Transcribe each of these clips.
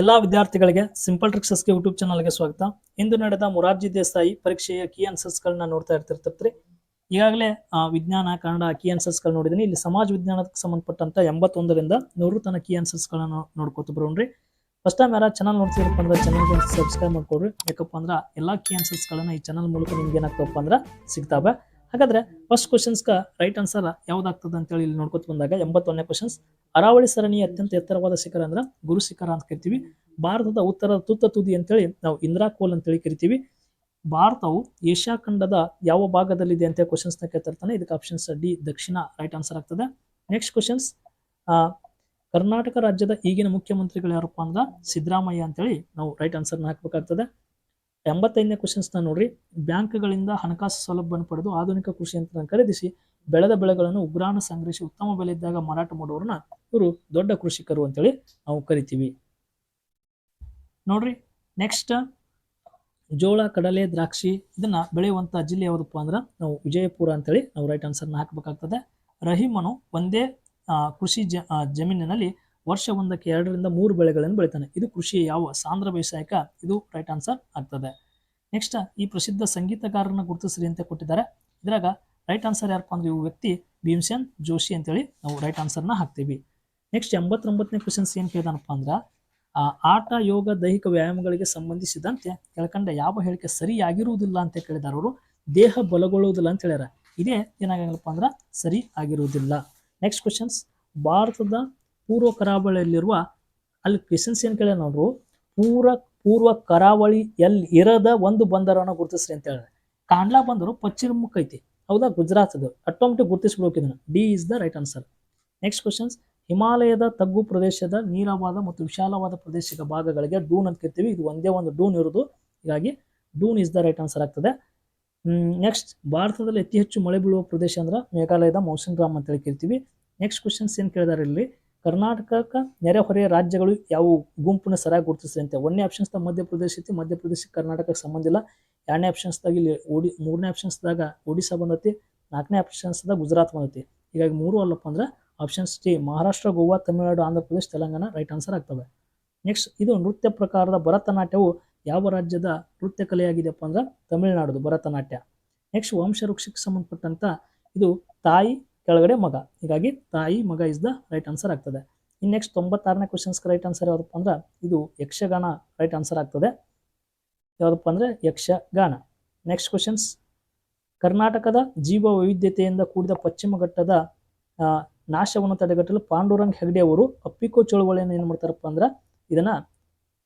ಎಲ್ಲಾ ವಿದ್ಯಾರ್ಥಿಗಳಿಗೆ simple ಟ್ರಿಕ್ಸಸ್ಗೆ YouTube ಚಾನಲ್ಗೆ ಸ್ವಾಗತ. ಇಂದು ನಡೆದ ಮೊರಾರ್ಜಿ ದೇಸಾಯಿ ಪರೀಕ್ಷೆಯ ಕೀ ಗಳನ್ನ ನೋಡ್ತಾ ಇರ್ತಿರ್ತೀರಿ ಈಗಾಗಲೇ ವಿಜ್ಞಾನ, ಕನ್ನಡ ಕಿ ಗಳು ನೋಡಿದೀನಿ. ಇಲ್ಲಿ ಸಮಾಜ ವಿಜ್ಞಾನಕ್ಕೆ ಸಂಬಂಧಪಟ್ಟಂತ ಎಂಬತ್ತೊಂದರಿಂದ ನೂರು ತನಕ ಕಿ ಗಳನ್ನ ನೋಡ್ಕೊತ ಬರೋಣ್ರಿ. ಫಸ್ಟ್ ಟೈಮ್ ಯಾರ ಚಾನಲ್ ನೋಡ್ತಿರಪ್ಪ ಅಂದ್ರೆ ಚಾನಲ್ಗೆ ಸಬ್ಸ್ಕ್ರೈಬ್ ಮಾಡ್ಕೊಡ್ರಿ ಯಾಕಪ್ಪ ಅಂದ್ರೆ ಎಲ್ಲಾ ಕಿ ಗಳನ್ನ ಈ ಚಾನಲ್ ಮೂಲಕ ನಿಮ್ಗೆ ಏನಾಗ್ತಪ್ಪ ಅಂದ್ರೆ ಸಿಗ್ತಾವೆ. ಹಾಗಾದ್ರೆ ಫಸ್ಟ್ ಕ್ವಶನ್ಸ್ಗೆ ರೈಟ್ ಆನ್ಸರ್ ಯಾವ್ದಾಗ್ತದೆ ಅಂತೇಳಿ ಇಲ್ಲಿ ನೋಡ್ಕೊತ ಬಂದಾಗ ಎಂಬತ್ತೊಂದನೇ ಕ್ವಶನ್ಸ್ ಅರಾವಳಿ ಸರಣಿಯ ಅತ್ಯಂತ ಎತ್ತರವಾದ ಶಿಖರ ಅಂದ್ರೆ ಗುರು ಶಿಖರ ಅಂತ ಕರಿತೀವಿ. ಭಾರತದ ಉತ್ತರದ ತುತ್ತ ತುದಿ ಅಂತೇಳಿ ನಾವು ಇಂದ್ರಾ ಕೋಲ್ ಅಂತೇಳಿ ಕರಿತೀವಿ. ಭಾರತವು ಏಷ್ಯಾ ಖಂಡದ ಯಾವ ಭಾಗದಲ್ಲಿದೆ ಅಂತ ಕ್ವಶನ್ಸ್ನ ಕೇಳ್ತಿರ್ತಾನೆ. ಇದಕ್ಕೆ ಆಪ್ಷನ್ಸ್ ಡಿ ದಕ್ಷಿಣ ರೈಟ್ ಆನ್ಸರ್ ಆಗ್ತದೆ. ನೆಕ್ಸ್ಟ್ ಕ್ವಶನ್ಸ್ ಕರ್ನಾಟಕ ರಾಜ್ಯದ ಈಗಿನ ಮುಖ್ಯಮಂತ್ರಿಗಳು ಯಾರಪ್ಪ ಅಂದ್ರೆ ಸಿದ್ದರಾಮಯ್ಯ ಅಂತೇಳಿ ನಾವು ರೈಟ್ ಆನ್ಸರ್ನ ಹಾಕಬೇಕಾಗ್ತದೆ. ಎಂಬತ್ತೈದನೇ ಕ್ವಶನ್ಸ್ನ ನೋಡ್ರಿ. ಬ್ಯಾಂಕ್ಗಳಿಂದ ಹಣಕಾಸು ಸೌಲಭ್ಯವನ್ನು ಪಡೆದು ಆಧುನಿಕ ಕೃಷಿ ಯಂತ್ರಗಳನ್ನು ಖರೀದಿಸಿ ಬೆಳೆದ ಬೆಳೆಗಳನ್ನು ಉಗ್ರಾಣ ಸಂಗ್ರಹಿಸಿ ಉತ್ತಮ ಬೆಲೆ ಇದ್ದಾಗ ಮಾರಾಟ ಮಾಡುವವರನ್ನ ಇವರು ದೊಡ್ಡ ಕೃಷಿಕರು ಅಂತೇಳಿ ನಾವು ಕರಿತೀವಿ. ನೋಡ್ರಿ ನೆಕ್ಸ್ಟ್ ಜೋಳ, ಕಡಲೆ, ದ್ರಾಕ್ಷಿ ಇದನ್ನ ಬೆಳೆಯುವಂತಹ ಜಿಲ್ಲೆ ಯಾವುದಪ್ಪ ಅಂದ್ರೆ ನಾವು ವಿಜಯಪುರ ಅಂತೇಳಿ ನಾವು ರೈಟ್ ಆನ್ಸರ್ನ ಹಾಕಬೇಕಾಗ್ತದೆ. ರಹೀಮನು ಒಂದೇ ಕೃಷಿ ಜಮೀನಿನಲ್ಲಿ ವರ್ಷ ಒಂದಕ್ಕೆ ಎರಡರಿಂದ ಮೂರು ಬೆಳೆಗಳನ್ನು ಬೆಳಿತಾನೆ. ಇದು ಕೃಷಿ ಯಾವ ಸಾಂದ್ರ ಬೇಸಾಯಕ? ಇದು ರೈಟ್ ಆನ್ಸರ್ ಆಗ್ತದೆ. ನೆಕ್ಸ್ಟ್ ಈ ಪ್ರಸಿದ್ಧ ಸಂಗೀತಗಾರರನ್ನ ಗುರುತಿಸ್ರಿ ಅಂತ ಕೊಟ್ಟಿದ್ದಾರೆ. ಇದ್ರಾಗ ರೈಟ್ ಆನ್ಸರ್ ಯಾರಪ್ಪ ಅಂದ್ರೆ ಇವು ವ್ಯಕ್ತಿ ಭೀಮಸೇನ್ ಜೋಶಿ ಅಂತೇಳಿ ನಾವು ರೈಟ್ ಆನ್ಸರ್ನ ಹಾಕ್ತೀವಿ. ನೆಕ್ಸ್ಟ್ ಎಂಬತ್ತೊಂಬತ್ತನೇ ಕ್ವಶನ್ಸ್ ಏನು ಕೇಳಿದಾನಪ್ಪ ಅಂದ್ರೆ ಆಟ, ಯೋಗ, ದೈಹಿಕ ವ್ಯಾಯಾಮಗಳಿಗೆ ಸಂಬಂಧಿಸಿದಂತೆ ಕೆಳಕಂಡ ಯಾವ ಹೇಳಿಕೆ ಸರಿಯಾಗಿರುವುದಿಲ್ಲ ಅಂತ ಕೇಳಿದಾರ ಅವರು. ದೇಹ ಬಲಗೊಳ್ಳುವುದಿಲ್ಲ ಅಂತ ಹೇಳ್ಯಾರ. ಇದೇ ಏನಾಗಲ್ಲಪ್ಪ ಅಂದ್ರೆ ಸರಿ ಆಗಿರುವುದಿಲ್ಲ. ನೆಕ್ಸ್ಟ್ ಕ್ವಶನ್ಸ್ ಭಾರತದ ಪೂರ್ವ ಕರಾವಳಿಯಲ್ಲಿರುವ ಅಲ್ಲಿ ಕ್ವೆಶನ್ಸ್ ಏನು ಕೇಳ್ಯಾರ ನೋಡ್ರು? ಪೂರ್ವ ಪೂರ್ವ ಕರಾವಳಿ ಎಲ್ಲಿ ಇರದ ಒಂದು ಬಂದರವನ್ನು ಗುರುತಿಸ್ರಿ ಅಂತ ಹೇಳಿದ್ರೆ ಕಾಂಡ್ಲಾ ಬಂದರು ಪಶ್ಚಿಮ ಮುಖ ಐತಿ. ಹೌದಾ? ಗುಜರಾತ್ ಅದು ಆಟೋಮೆಟಿಕ್ ಗುರುತಿಸ್ಬಿಡ್ಬೇಕು ಇದನ್ನ. D is the right answer. Next questions ಹಿಮಾಲಯದ ತಗ್ಗು ಪ್ರದೇಶದ ನೀರವಾದ ಮತ್ತು ವಿಶಾಲವಾದ ಪ್ರದೇಶದ ಭಾಗಗಳಿಗೆ ಡೂನ್ ಅಂತ ಕರಿತೀವಿ. ಇದು ಒಂದೇ ಒಂದು ಡೂನ್ ಇರೋದು. ಹೀಗಾಗಿ Doon is the right answer ಆಗ್ತದೆ. ನೆಕ್ಸ್ಟ್ ಭಾರತದಲ್ಲಿ ಅತಿ ಹೆಚ್ಚು ಮಳೆ ಬೀಳುವ ಪ್ರದೇಶ ಅಂದ್ರೆ ಮೇಘಾಲಯದ ಮೌಸನ್ ಗ್ರಾಮ್ ಅಂತೇಳಿ ಕರಿತೀವಿ. ನೆಕ್ಸ್ಟ್ ಕ್ವಶನ್ಸ್ ಏನು ಕೇಳಿದಾರೆ ಇಲ್ಲಿ? ಕರ್ನಾಟಕಕ್ಕೆ ನೆರೆಹೊರೆಯ ರಾಜ್ಯಗಳು ಯಾವ ಗುಂಪನ್ನು ಸರಿಯಾಗಿ ಗುರುತಿಸಿದಂತೆ ಒಂದನೇ ಆಪ್ಷನ್ಸ್ದಾಗ ಮಧ್ಯಪ್ರದೇಶ ಐತಿ ಮಧ್ಯಪ್ರದೇಶ ಕರ್ನಾಟಕಕ್ಕೆ ಸಂಬಂಧ ಇಲ್ಲ ಎರಡನೇ ಆಪ್ಷನ್ಸ್ದಾಗ ಇಲ್ಲಿ ಓಡಿ, ಮೂರನೇ ಆಪ್ಷನ್ಸ್ದಾಗ ಒಡಿಶಾ ಬಂದೈತಿ, ನಾಲ್ಕನೇ ಆಪ್ಷನ್ಸ್ದಾಗ ಗುಜರಾತ್ ಬಂದೈತಿ. ಹೀಗಾಗಿ ಮೂರು ಅಲ್ಲಪ್ಪ ಅಂದ್ರೆ options T Maharashtra, Goa, Tamil Nadu, Andhra Pradesh, Telangana right answer ಆಗ್ತವೆ. ನೆಕ್ಸ್ಟ್ ಇದು ನೃತ್ಯ ಪ್ರಕಾರದ ಭರತನಾಟ್ಯವು ಯಾವ ರಾಜ್ಯದ ನೃತ್ಯ ಕಲೆಯಾಗಿದೆಯಪ್ಪ ಅಂದ್ರೆ ತಮಿಳುನಾಡು ಭರತನಾಟ್ಯ. ನೆಕ್ಸ್ಟ್ ವಂಶವೃಕ್ಷಕ್ಕೆ ಸಂಬಂಧಪಟ್ಟಂತ ಇದು ತಾಯಿ ಕೆಳಗಡೆ ಮಗ. ಹೀಗಾಗಿ ತಾಯಿ, ಮಗ ಇಸ್ ದ ರೈಟ್ ಆನ್ಸರ್ ಆಗ್ತದೆ. ಇನ್ ನೆಕ್ಸ್ಟ್ ತೊಂಬತ್ತಾರನೇ ಕ್ವಶನ್ಸ್ಗೆ ರೈಟ್ ಆನ್ಸರ್ ಯಾವುದಪ್ಪ ಅಂದ್ರೆ ಇದು ಯಕ್ಷಗಾನ ರೈಟ್ ಆನ್ಸರ್ ಆಗ್ತದೆ. ಯಾವುದಪ್ಪ ಅಂದ್ರೆ ಯಕ್ಷಗಾನ. ನೆಕ್ಸ್ಟ್ ಕ್ವಶನ್ಸ್ ಕರ್ನಾಟಕದ ಜೀವ ವೈವಿಧ್ಯತೆಯಿಂದ ಕೂಡಿದ ಪಶ್ಚಿಮ ಘಟ್ಟದ ನಾಶವನ್ನು ತಡೆಗಟ್ಟಲು ಪಾಂಡುರಂಗ್ ಹೆಗ್ಡೆ ಅವರು ಅಪ್ಪಿಕೋ ಚಳುವಳಿಯನ್ನು ಏನು ಮಾಡ್ತಾರಪ್ಪ ಅಂದ್ರೆ ಇದನ್ನ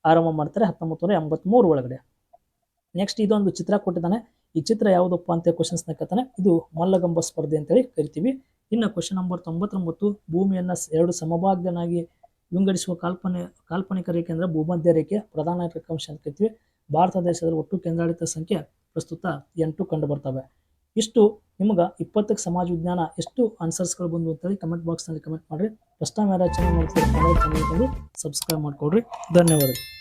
ಆರಂಭ ಮಾಡ್ತಾರೆ ಹತ್ತೊಂಬತ್ತು ನೂರ ಎಂಬತ್ತ್ಮೂರು ಒಳಗಡೆ. ನೆಕ್ಸ್ಟ್ ಇದೊಂದು ಚಿತ್ರ ಕೊಟ್ಟಿದ್ದಾನೆ. ಈ ಚಿತ್ರ ಯಾವುದಪ್ಪ ಅಂತ ಕ್ವಶನ್ಸ್ನ ಕೇಳ್ತಾನೆ. ಇದು ಮಲ್ಲಗಂಬ ಸ್ಪರ್ಧೆ ಅಂತೇಳಿ ಕರಿತೀವಿ. ಇನ್ನು ಕ್ವಶನ್ ನಂಬರ್ ತೊಂಬತ್ತೊಂಬತ್ತು, ಭೂಮಿಯನ್ನ ಎರಡು ಸಮಭಾಗ್ಯನಾಗಿ ವಿಂಗಡಿಸುವ ಕಾಲ್ಪನೆ, ಕಾಲ್ಪನಿಕ ರೇಖೆ ಅಂದ್ರೆ ಭೂಮಧ್ಯ ರೇಖೆ, ಪ್ರಧಾನ ರೇಖಾಂಶ ಅಂತ ಕರಿತೀವಿ. ಭಾರತ ದೇಶದ ಒಟ್ಟು ಕೇಂದ್ರಾಡಳಿತ ಸಂಖ್ಯೆ ಪ್ರಸ್ತುತ ಎಂಟು ಕಂಡು ಬರ್ತವೆ. ಇಷ್ಟು ನಿಮ್ಗೆ ಇಪ್ಪತ್ತಕ್ಕೆ ಸಮಾಜ ವಿಜ್ಞಾನ ಎಷ್ಟು ಆನ್ಸರ್ಸ್ಗಳು ಬಂದು ಅಂತೇಳಿ ಕಮೆಂಟ್ ಬಾಕ್ಸ್ನಲ್ಲಿ ಕಮೆಂಟ್ ಮಾಡಿರಿ. ಫಸ್ಟ್ ಟೈಮ್ ಯಾರು ಚಾನಲ್ ನೋಡ್ತೀರಿ ಚಾನಲ್ ಸಬ್ಸ್ಕ್ರೈಬ್ ಮಾಡ್ಕೊಡ್ರಿ. ಧನ್ಯವಾದಗಳು.